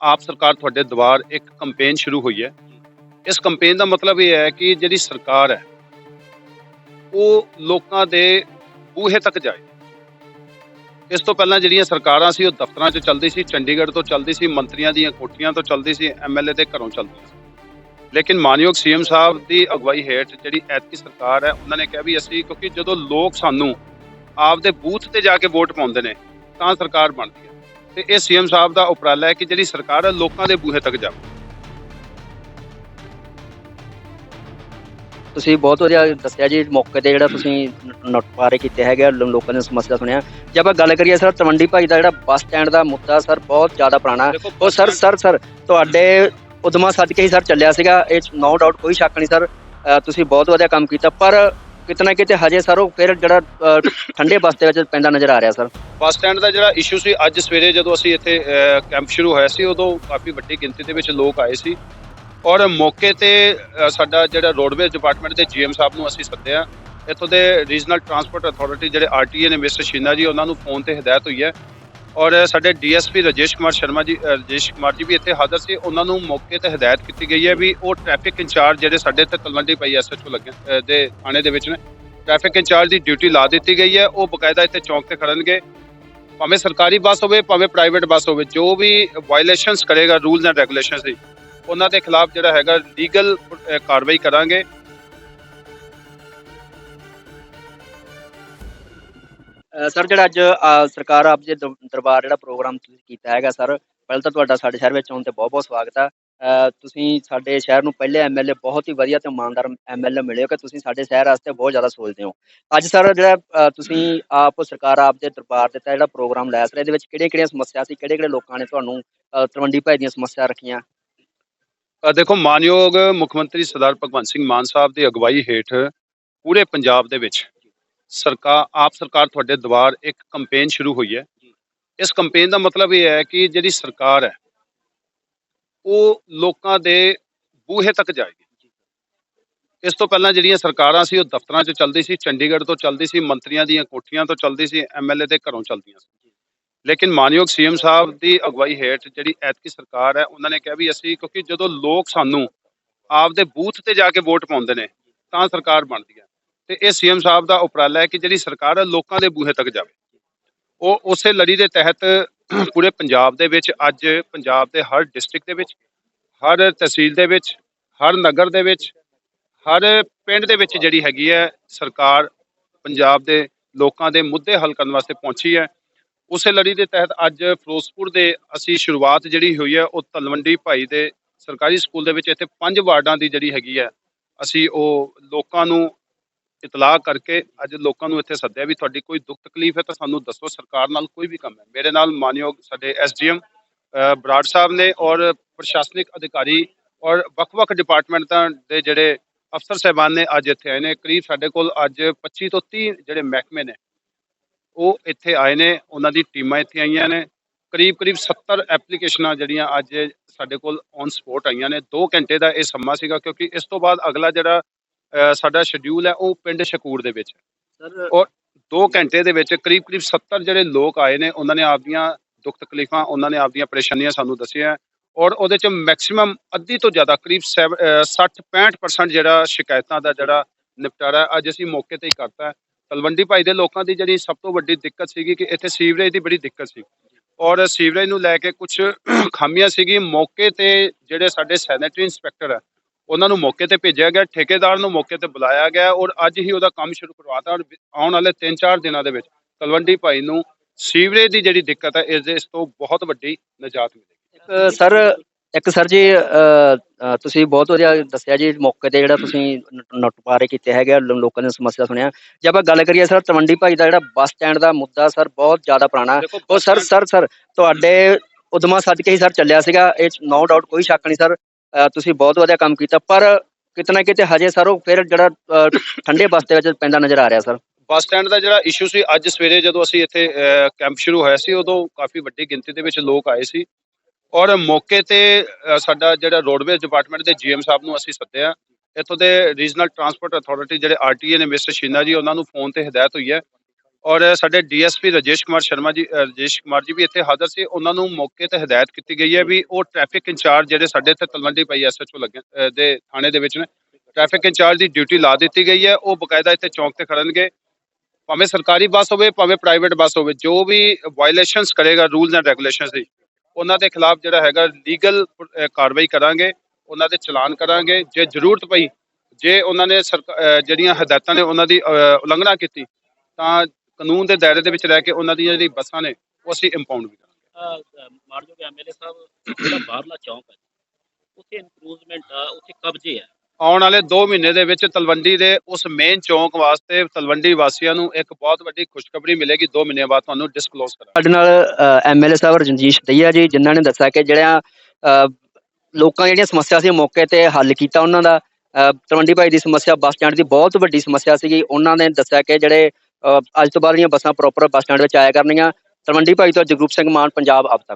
ਆਪ ਸਰਕਾਰ ਤੁਹਾਡੇ ਦੁਆਰ ਇੱਕ ਕੈਂਪੇਨ ਸ਼ੁਰੂ ਹੋਈ ਹੈ। ਇਸ ਕੈਂਪੇਨ ਦਾ ਮਤਲਬ ਇਹ ਹੈ ਕਿ ਜਿਹੜੀ ਸਰਕਾਰ ਹੈ, ਉਹ ਲੋਕਾਂ ਦੇ ਬੂਹੇ ਤੱਕ ਜਾਏ। ਇਸ ਤੋਂ ਪਹਿਲਾਂ ਜਿਹੜੀਆਂ ਸਰਕਾਰਾਂ ਸੀ, ਉਹ ਦਫ਼ਤਰਾਂ 'ਚ ਚੱਲਦੀ ਸੀ, ਚੰਡੀਗੜ੍ਹ ਤੋਂ ਚੱਲਦੀ ਸੀ, ਮੰਤਰੀਆਂ ਦੀਆਂ ਕੋਠੀਆਂ ਤੋਂ ਚੱਲਦੀ ਸੀ ਐਮਐਲਏ ਦੇ ਘਰੋਂ ਚੱਲਦੀ ਸੀ। ਲੇਕਿਨ ਮਾਨਯੋਗ ਸੀਐਮ ਸਾਹਿਬ ਦੀ ਅਗਵਾਈ ਹੇਠ ਜਿਹੜੀ ਐਤਕੀ ਸਰਕਾਰ ਹੈ, ਉਹਨਾਂ ਨੇ ਕਿਹਾ ਵੀ ਅਸੀਂ, ਕਿਉਂਕਿ ਜਦੋਂ ਲੋਕ ਸਾਨੂੰ ਆਪਦੇ ਬੂਥ ਤੇ ਜਾ ਕੇ ਵੋਟ ਪਾਉਂਦੇ ਨੇ, ਤਾਂ ਸਰਕਾਰ ਬਣਦੀ ਹੈ। ਤੇ ਇਹ ਸੀਐਮ ਸਾਹਿਬ ਦਾ ਉਪਰਾਲਾ ਹੈ ਕਿ ਜਿਹੜੀ ਸਰਕਾਰ ਹੈ ਲੋਕਾਂ ਦੇ ਬੂਹੇ ਤੱਕ ਜਾਵੇ। ਤੁਸੀਂ ਬਹੁਤ ਵਧੀਆ ਦੱਸਿਆ ਜੀ ਮੌਕੇ ਤੇ ਜਿਹੜਾ ਤੁਸੀਂ ਨੋਟਪਾਰੇ ਕੀਤੇ ਹੈਗੇ ਲੋਕਾਂ ਦੀ ਸਮੱਸਿਆ ਸੁਣਿਆ। ਜੇ ਆਪਾਂ ਗੱਲ ਕਰੀਏ ਸਰ ਤਲਵੰਡੀ ਭਾਈ ਦਾ ਜਿਹੜਾ ਬੱਸ ਸਟੈਂਡ ਦਾ ਮੁੱਦਾ ਸਰ ਬਹੁਤ ਜ਼ਿਆਦਾ ਪੁਰਾਣਾ। ਉਹ ਸਰ ਸਰ ਸਰ ਤੁਹਾਡੇ ਉਦਮਾ ਸਦਕੇ ਹੀ ਸਰ ਚੱਲਿਆ ਸੀਗਾ ਇਹ ਨੋ ਡਾਊਟ ਕੋਈ ਸ਼ੱਕ ਨਹੀਂ ਸਰ। ਤੁਸੀਂ ਬਹੁਤ ਵਧੀਆ ਕੰਮ ਕੀਤਾ ਪਰ ਕਿਤਨਾ ਕਿਤੇ ਹਜੇ ਸਰ ਉਹ ਫਿਰ ਜਿਹੜਾ ਅ, ਠੰਡੇ ਬਸਤੇ ਵਿੱਚ ਪੈਂਦਾ ਨਜ਼ਰ ਆ ਰਿਹਾ ਸਰ। ਬੱਸ ਸਟੈਂਡ ਦਾ ਜਿਹੜਾ ਇਸ਼ੂ ਸੀ ਅੱਜ ਸਵੇਰੇ ਜਦੋਂ ਅਸੀਂ ਇੱਥੇ ਕੈਂਪ ਸ਼ੁਰੂ ਹੋਇਆ ਸੀ ਉਦੋਂ ਕਾਫੀ ਵੱਡੀ ਗਿਣਤੀ ਦੇ ਵਿੱਚ ਲੋਕ ਆਏ ਸੀ। ਔਰ ਮੌਕੇ ਤੇ ਅਹ, ਸਾਡਾ ਜਿਹੜਾ ਰੋਡਵੇਜ਼ ਡਿਪਾਰਟਮੈਂਟ ਦੇ ਜੀਐਮ ਸਾਹਿਬ ਨੂੰ ਅਸੀਂ ਸੱਦਿਆ। ਇੱਥੋਂ ਦੇ ਰੀਜਨਲ ਟਰਾਂਸਪੋਰਟ ਅਥਾਰਟੀ ਜਿਹੜੇ ਆਰਟੀਏ ਨੇ ਮਿਸਟਰ ਸ਼ੀਨਾ ਜੀ ਉਹਨਾਂ ਨੂੰ ਫੋਨ ਤੇ ਹਦਾਇਤ ਹੋਈ ਹੈ ਔਰ ਸਾਡੇ ਡੀਐਸਪੀ ਰਾਜੇਸ਼ ਕੁਮਾਰ ਸ਼ਰਮਾ ਜੀ ਅਹ, ਰਾਜੇਸ਼ ਕੁਮਾਰ ਜੀ ਵੀ ਇੱਥੇ ਹਾਜ਼ਰ ਸੀ। ਉਹਨਾਂ ਨੂੰ ਮੌਕੇ ਤੇ ਹਦਾਇਤ ਕੀਤੀ ਗਈ ਹੈ ਵੀ ਉਹ ਟ੍ਰੈਫਿਕ ਇੰਚਾਰਜ ਜਿਹੜੇ ਸਾਡੇ ਤੇ ਤਲਵੰਡੀ ਪਈ ਐਸਐਚਓ ਲੱਗੇ ਅਹ, ਦੇ ਥਾਣੇ ਦੇ ਵਿੱਚ ਨੇ ਟ੍ਰੈਫਿਕ ਇੰਚਾਰਜ ਦੀ ਡਿਊਟੀ ਲਾ ਦਿੱਤੀ ਗਈ ਹੈ। ਉਹ ਬਕਾਇਦਾ ਇੱਥੇ ਚੌਂਕ ਤੇ ਖੜਨਗੇ। ਭਾਵੇਂ ਸਰਕਾਰੀ ਬੱਸ ਹੋਵੇ ਭਾਵੇਂ ਪ੍ਰਾਈਵੇਟ ਬੱਸ ਹੋਵੇ ਜੋ ਵੀ ਵਾਇਲੇਸ਼ਨਸ ਕਰੇਗਾ ਰੂਲਸ ਐਂਡ ਰੈਗੂਲੇਸ਼ਨਸ ਦੀ ਉਹਨਾਂ ਦੇ ਖਿਲਾਫ ਜਿਹੜਾ ਹੈਗਾ ਲੀਗਲ ਕਾਰਵਾਈ ਕਰਾਂਗੇ। ਸਰ ਜਿਹੜਾ ਅੱਜ ਸਰਕਾਰ ਆਪ ਜੀ ਦਰਬਾਰ ਜਿਹੜਾ ਪ੍ਰੋਗਰਾਮ ਤੁਸੀਂ ਕੀਤਾ ਹੈਗਾ ਸਰ ਪਹਿਲਾਂ ਤਾਂ ਤੁਹਾਡਾ ਸਾਡੇ ਸ਼ਹਿਰ ਵਿੱਚ ਆਉਣ ਤੇ ਬਹੁਤ ਬਹੁਤ ਸਵਾਗਤ ਹੈ ਤੁਸੀਂ ਸਾਡੇ ਸ਼ਹਿਰ ਨੂੰ ਪਹਿਲੇ ਐਮਐਲਏ ਬਹੁਤ ਹੀ ਵਧੀਆ ਤੇ ਇਮਾਨਦਾਰ ਐਮਐਲਏ ਮਿਲੇ ਹੋ ਕਿ ਤੁਸੀਂ ਸਾਡੇ ਸ਼ਹਿਰ ਵਾਸਤੇ ਬਹੁਤ ਜ਼ਿਆਦਾ ਸੋਚਦੇ ਹੋ। ਅੱਜ ਸਰ ਜਿਹੜਾ ਤੁਸੀਂ ਆਪ ਸਰਕਾਰ ਆਪ ਦੇ ਦਰਬਾਰ ਦਿੱਤਾ ਜਿਹੜਾ ਪ੍ਰੋਗਰਾਮ ਲਾਇਆ ਸਰ ਇਹਦੇ ਵਿੱਚ ਕਿਹੜੀਆਂ ਕਿਹੜੀਆਂ ਸਮੱਸਿਆ ਸੀ ਕਿਹੜੇ ਕਿਹੜੇ ਲੋਕਾਂ ਨੇ ਤੁਹਾਨੂੰ ਅ, ਤਲਵੰਡੀ ਭਾਈ ਦੀਆਂ ਸਮੱਸਿਆ ਰੱਖੀਆਂ? ਦੇਖੋ ਮਾਨਯੋਗ ਮੁੱਖ ਮੰਤਰੀ ਸਰਦਾਰ ਭਗਵੰਤ ਸਿੰਘ ਮਾਨ ਸਾਹਿਬ ਦੀ ਅਗਵਾਈ ਹੇਠ ਪੂਰੇ ਪੰਜਾਬ ਦੇ ਵਿੱਚ ਸਰਕਾਰ ਆਪ ਸਰਕਾਰ ਤੁਹਾਡੇ ਦੁਆਰ ਇੱਕ ਕੈਂਪੇਨ ਸ਼ੁਰੂ ਹੋਈ ਹੈ। ਇਸ ਕੈਂਪੇਨ ਦਾ ਮਤਲਬ ਇਹ ਹੈ ਕਿ ਜਿਹੜੀ ਸਰਕਾਰ ਹੈ ਉਹ ਲੋਕਾਂ ਦੇ ਬੂਹੇ ਤੱਕ ਜਾਏਗੀ। ਇਸ ਤੋਂ ਪਹਿਲਾਂ ਜਿਹੜੀਆਂ ਸਰਕਾਰਾਂ ਸੀ ਉਹ ਦਫ਼ਤਰਾਂ 'ਚ ਚੱਲਦੀ ਸੀ ਚੰਡੀਗੜ੍ਹ ਤੋਂ ਚੱਲਦੀ ਸੀ ਮੰਤਰੀਆਂ ਦੀਆਂ ਕੋਠੀਆਂ ਤੋਂ ਚੱਲਦੀ ਸੀ ਐਮਐਲਏ ਦੇ ਘਰੋਂ ਚੱਲਦੀਆਂ ਸੀ। ਲੇਕਿਨ ਮਾਨਯੋਗ ਸੀਐਮ ਸਾਹਿਬ ਦੀ ਅਗਵਾਈ ਹੇਠ ਜਿਹੜੀ ਐਤਕੀ ਸਰਕਾਰ ਹੈ ਉਹਨਾਂ ਨੇ ਕਿਹਾ ਵੀ ਅਸੀਂ ਕਿਉਂਕਿ ਜਦੋਂ ਲੋਕ ਸਾਨੂੰ ਆਪਦੇ ਬੂਥ ਤੇ ਜਾ ਕੇ ਵੋਟ ਪਾਉਂਦੇ ਨੇ ਤਾਂ ਸਰਕਾਰ ਬਣਦੀ ਹੈ। ਤੇ ਇਹ ਸੀਐਮ ਸਾਹਿਬ ਦਾ ਉਪਰਾਲਾ ਹੈ ਕਿ ਜਿਹੜੀ ਸਰਕਾਰ ਹੈ ਲੋਕਾਂ ਦੇ ਬੂਹੇ ਤੱਕ ਜਾਵੇ। ਉਹ ਉਸੇ ਲੜੀ ਦੇ ਤਹਿਤ ਪੂਰੇ ਪੰਜਾਬ ਦੇ ਵਿੱਚ, ਅੱਜ ਪੰਜਾਬ ਦੇ ਹਰ ਡਿਸਟ੍ਰਿਕਟ ਦੇ ਵਿੱਚ, ਹਰ ਤਹਿਸੀਲ ਦੇ ਵਿੱਚ, ਹਰ ਨਗਰ ਦੇ ਵਿੱਚ, ਹਰ ਪਿੰਡ ਦੇ ਵਿੱਚ ਜਿਹੜੀ ਹੈਗੀ ਹੈ ਸਰਕਾਰ ਪੰਜਾਬ ਦੇ ਲੋਕਾਂ ਦੇ ਮੁੱਦੇ ਹੱਲ ਕਰਨ ਵਾਸਤੇ ਪਹੁੰਚੀ ਹੈ। ਉਸੇ ਲੜੀ ਦੇ ਤਹਿਤ ਅੱਜ ਫਿਰੋਜ਼ਪੁਰ ਦੇ ਅਸੀਂ ਸ਼ੁਰੂਆਤ ਜਿਹੜੀ ਹੋਈ ਹੈ, ਉਹ ਤਲਵੰਡੀ ਭਾਈ ਦੇ ਸਰਕਾਰੀ ਸਕੂਲ ਦੇ ਵਿੱਚ ਇੱਥੇ ਪੰਜ ਵਾਰਡਾਂ ਦੀ ਜਿਹੜੀ ਹੈਗੀ ਹੈ, ਅਸੀਂ ਉਹ ਲੋਕਾਂ ਨੂੰ ਇਤਲਾਹ ਕਰਕੇ ਅੱਜ ਲੋਕਾਂ ਨੂੰ ਇੱਥੇ ਸੱਦਿਆ ਵੀ ਤੁਹਾਡੀ ਕੋਈ ਦੁੱਖ ਤਕਲੀਫ ਹੈ ਤਾਂ ਸਾਨੂੰ ਦੱਸੋ, ਸਰਕਾਰ ਨਾਲ ਕੋਈ ਵੀ ਕੰਮ ਹੈ। ਮੇਰੇ ਨਾਲ ਮਾਨਯੋਗ ਸਾਡੇ ਐਸਡੀਐਮ ਬਰਾੜ ਸਾਹਿਬ ਨੇ ਔਰ ਪ੍ਰਸ਼ਾਸਨਿਕ ਅਧਿਕਾਰੀ ਔਰ ਵੱਖ-ਵੱਖ ਡਿਪਾਰਟਮੈਂਟਾਂ ਦੇ ਜਿਹੜੇ ਅਫਸਰ ਸਹਿਬਾਨ ਨੇ ਅੱਜ ਇੱਥੇ ਆਏ ਨੇ। ਕਰੀਬ ਸਾਡੇ ਕੋਲ ਅੱਜ 25 ਤੋਂ 30 ਜਿਹੜੇ ਮਹਿਕਮੇ ਨੇ, ਉਹ ਇੱਥੇ ਆਏ ਨੇ। ਉਹਨਾਂ ਦੀ ਟੀਮਾਂ ਇੱਥੇ ਆਈਆਂ ਨੇ। ਕਰੀਬ ਕਰੀਬ 70 ਐਪਲੀਕੇਸ਼ਨਾਂ ਜਿਹੜੀਆਂ ਅੱਜ ਸਾਡੇ ਕੋਲ ਔਨ ਸਪੋਟ ਆਈਆਂ ਨੇ। 2 ਘੰਟੇ ਦਾ ਇਹ ਸਮਾਂ ਸੀਗਾ ਕਿਉਂਕਿ ਇਸ ਤੋਂ ਬਾਅਦ ਅਗਲਾ ਜਿਹੜਾ ਸਾਡਾ ਸ਼ਡਿਊਲ ਹੈ ਉਹ ਪਿੰਡ ਸ਼ਕੂਰ ਦੇ ਵਿੱਚ। ਸਰ 2 ਘੰਟੇ ਦੇ ਵਿੱਚ ਕਰੀਬ ਕਰੀਬ 70 ਜਿਹੜੇ ਲੋਕ ਆਏ ਨੇ ਉਹਨਾਂ ਨੇ ਆਪਦੀਆਂ ਦੁੱਖ ਤਕਲੀਫਾਂ ਉਹਨਾਂ ਨੇ ਆਪਦੀਆਂ ਪਰੇਸ਼ਾਨੀਆਂ ਸਾਨੂੰ ਦੱਸੀਆਂ ਔਰ ਉਹਦੇ ਚ ਮੈਕਸਿਮਮ ਅੱਧੀ ਤੋਂ ਜ਼ਿਆਦਾ ਕਰੀਬ 60 65% ਜਿਹੜਾ ਸ਼ਿਕਾਇਤਾਂ ਦਾ ਜਿਹੜਾ ਨਿਪਟਾਰਾ ਅੱਜ ਅਸੀਂ ਮੌਕੇ ਤੇ ਹੀ ਕਰਤਾ। ਤਲਵੰਡੀ ਭਾਈ ਦੇ ਲੋਕਾਂ ਦੀ ਜਿਹੜੀ ਸਭ ਤੋਂ ਵੱਡੀ ਦਿੱਕਤ ਸੀਗੀ ਕਿ ਇੱਥੇ ਸੀਵਰੇਜ ਦੀ ਬੜੀ ਦਿੱਕਤ ਸੀ ਔਰ ਸੀਵਰੇਜ ਨੂੰ ਲੈ ਕੇ ਕੁਝ ਖਾਮੀਆਂ ਸੀਗੀ ਮੌਕੇ ਤੇ ਜਿਹੜੇ ਸਾਡੇ ਸੈਨੇਟਰੀ ਇੰਸਪੈਕਟਰ ਹੈ ਉਹਨਾਂ ਨੂੰ ਮੌਕੇ ਤੇ ਭੇਜਿਆ ਗਿਆ ਠੇਕੇਦਾਰ ਨੂੰ ਮੌਕੇ ਤੇ ਬੁਲਾਇਆ ਗਿਆ ਔਰ ਅੱਜ ਹੀ ਉਹਦਾ ਕੰਮ ਸ਼ੁਰੂ ਕਰਵਾਤਾ ਔਰ ਆਉਣ ਵਾਲੇ 3-4 ਦਿਨਾਂ ਦੇ ਵਿੱਚ ਤਲਵੰਡੀ ਭਾਈ ਨੂੰ ਸੀਵਰੇਜ ਦੀ ਜਿਹੜੀ ਦਿੱਕਤ ਹੈ ਇਸ ਦੇ ਇਸ ਤੋਂ ਬਹੁਤ ਵੱਡੀ ਨਿਜਾਤ ਮਿਲੇਗੀ। ਇੱਕ ਸਰ ਇੱਕ ਸਰ ਜੀ ਤੁਸੀਂ ਬਹੁਤ ਵਧੀਆ ਦੱਸਿਆ ਜੀ ਮੌਕੇ ਤੇ ਜਿਹੜਾ ਤੁਸੀਂ ਨੋਟਪਾਰੇ ਕੀਤੇ ਹੈਗੇ ਲੋਕਾਂ ਦੀ ਸਮੱਸਿਆ ਸੁਣਿਆ। ਜੇ ਆਪਾਂ ਗੱਲ ਕਰੀਏ ਸਰ ਤਲਵੰਡੀ ਭਾਈ ਦਾ ਜਿਹੜਾ ਬੱਸ ਸਟੈਂਡ ਦਾ ਮੁੱਦਾ ਸਰ ਬਹੁਤ ਜ਼ਿਆਦਾ ਪੁਰਾਣਾ ਉਹ ਸਰ ਸਰ ਸਰ ਤੁਹਾਡੇ ਉਦਮਾ ਸਦਕੇ ਹੀ ਸਰ ਚੱਲਿਆ ਸੀਗਾ ਇਹ ਨੋ ਡਾਊਟ ਕੋਈ ਸ਼ੱਕ ਨਹੀਂ ਸਰ। ਤੁਸੀਂ ਬਹੁਤ ਵਧੀਆ ਕੰਮ ਕੀਤਾ ਪਰ ਕਿਤਨਾ ਕਿਤੇ ਹਜੇ ਸਰ ਉਹ ਫਿਰ ਜਿਹੜਾ ਅ, ਠੰਡੇ ਬਸਤੇ ਵਿੱਚ ਪੈਂਦਾ ਨਜ਼ਰ ਆ ਰਿਹਾ ਸਰ ਬੱਸ ਸਟੈਂਡ ਦਾ ਜਿਹੜਾ ਇਸ਼ੂ ਸੀ ਅੱਜ ਸਵੇਰੇ ਜਦੋਂ ਅਸੀਂ ਇੱਥੇ ਕੈਂਪ ਸ਼ੁਰੂ ਹੋਇਆ ਸੀ ਉਦੋਂ ਕਾਫੀ ਵੱਡੀ ਗਿਣਤੀ ਦੇ ਵਿੱਚ ਲੋਕ ਆਏ ਸੀ। ਔਰ ਮੌਕੇ ਤੇ ਅਹ, ਸਾਡਾ ਜਿਹੜਾ ਰੋਡਵੇਜ਼ ਡਿਪਾਰਟਮੈਂਟ ਦੇ ਜੀਐਮ ਸਾਹਿਬ ਨੂੰ ਅਸੀਂ ਸੱਦਿਆ। ਇੱਥੋਂ ਦੇ ਰੀਜਨਲ ਟਰਾਂਸਪੋਰਟ ਅਥਾਰਟੀ ਜਿਹੜੇ ਆਰਟੀਏ ਨੇ ਮਿਸਟਰ ਸ਼ੀਨਾ ਜੀ ਉਹਨਾਂ ਨੂੰ ਫੋਨ ਤੇ ਹਦਾਇਤ ਹੋਈ ਹੈ ਔਰ ਸਾਡੇ ਡੀਐਸਪੀ ਰਜੇਸ਼ ਕੁਮਾਰ ਸ਼ਰਮਾ ਜੀ ਅ, ਰਜੇਸ਼ ਕੁਮਾਰ ਜੀ ਵੀ ਇੱਥੇ ਹਾਜ਼ਰ ਸੀ। ਉਹਨਾਂ ਨੂੰ ਮੌਕੇ ਤੇ ਹਦਾਇਤ ਕੀਤੀ ਗਈ ਹੈ ਵੀ ਉਹ ਟ੍ਰੈਫਿਕ ਇੰਚਾਰਜ ਜਿਹੜੇ ਸਾਡੇ ਇੱਥੇ ਤਲਵੰਡੀ ਪਈ ਐਸਐਚਓ ਲੱਗੇ ਅ, ਦੇ ਥਾਣੇ ਦੇ ਵਿੱਚ ਨੇ ਟ੍ਰੈਫਿਕ ਇੰਚਾਰਜ ਦੀ ਡਿਊਟੀ ਲਾ ਦਿੱਤੀ ਗਈ ਹੈ। ਉਹ ਬਕਾਇਦਾ ਇੱਥੇ ਚੌਂਕ ਤੇ ਖੜਨਗੇ। ਭਾਵੇਂ ਸਰਕਾਰੀ ਬੱਸ ਹੋਵੇ ਭਾਵੇਂ ਪ੍ਰਾਈਵੇਟ ਬੱਸ ਹੋਵੇ ਜੋ ਵੀ ਵਾਇਲੇਸ਼ਨਸ ਕਰੇਗਾ ਰੂਲਸ ਐਂਡ ਰੈਗੂਲੇਸ਼ਨਸ ਦੀ ਉਹਨਾਂ ਦੇ ਖਿਲਾਫ ਜਿਹੜਾ ਹੈਗਾ ਲੀਗਲ ਕਾਰਵਾਈ ਕਰਾਂਗੇ ਉਹਨਾਂ ਦੇ ਚਲਾਨ ਕਰਾਂਗੇ। ਜੇ ਜ਼ਰੂਰਤ ਪਈ ਜੇ ਉਹਨਾਂ ਨੇ ਸਰਕਾ- ਜਿਹੜੀਆਂ ਹਦਾਇਤਾਂ ਨੇ ਉਹਨਾਂ ਦੀ ਉਲੰਘਣਾ ਕੀਤੀ ਤਾਂ ਕਾਨੂੰਨ ਦੇ ਦਾਇਰੇ ਦੇ ਵਿੱਚ ਰਹਿ ਕੇ ਉਹਨਾਂ ਦੀਆਂ ਜਿਹੜੀ ਬੱਸਾਂ ਨੇ ਉਹ ਅਸੀਂ ਇੰਪਾਊਂਡ ਵੀ ਕਰਾਂਗੇ। ਮਾਨਯੋਗ ਐਮਐਲਏ ਸਾਹਿਬ ਜਿਹੜਾ ਬਾਹਰਲਾ ਚੌਂਕ ਹੈ ਉੱਥੇ ਇਨਕਰੂਜ਼ਮੈਂਟ ਆ ਉੱਥੇ ਕਬਜ਼ੇ ਆ। ਆਉਣ ਵਾਲੇ 2 ਮਹੀਨੇ ਦੇ ਵਿੱਚ ਤਲਵੰਡੀ ਦੇ ਉਸ ਮੇਨ ਚੌਂਕ ਵਾਸਤੇ ਤਲਵੰਡੀ ਵਾਸੀਆਂ ਨੂੰ ਇੱਕ ਬਹੁਤ ਵੱਡੀ ਖੁਸ਼ਖਬਰੀ ਮਿਲੇਗੀ। 2 ਮਹੀਨਿਆਂ ਬਾਅਦ ਤੁਹਾਨੂੰ ਡਿਸਕਲੋਜ਼ ਕਰਾਂਗੇ। ਸਾਡੇ ਨਾਲ ਐਮਐਲਏ ਸਾਹਿਬ ਰਣਜੀਤ ਦਈਆ ਜੀ ਜਿਨ੍ਹਾਂ ਨੇ ਦੱਸਿਆ ਕਿ ਜਿਹੜਾ ਅ, ਲੋਕਾਂ ਜਿਹੜੀਆਂ ਸਮੱਸਿਆ ਸੀ ਮੌਕੇ ਤੇ ਹੱਲ ਕੀਤਾ ਉਹਨਾਂ ਦਾ ਤਲਵੰਡੀ ਭਾਈ ਦੀ ਸਮੱਸਿਆ ਬੱਸ ਸਟੈਂਡ ਦੀ ਬਹੁਤ ਵੱਡੀ ਸਮੱਸਿਆ ਸੀਗੀ। ਉਹਨਾਂ ਨੇ ਦੱਸਿਆ ਕਿ ਜਿਹੜੇ ਅੱਜ ਤੋਂ ਬਾਅਦ ਦੀਆਂ ਬੱਸਾਂ ਪ੍ਰੋਪਰ ਬੱਸ ਸਟੈਂਡ ਵਿੱਚ ਆਇਆ ਕਰਨੀਆਂ ਤਲਵੰਡੀ ਭਾਈ ਤੋਂ ਜਗਰੂਪ ਸਿੰਘ ਮਾਨ, ਪੰਜਾਬ ਅਬ ਤੱਕ।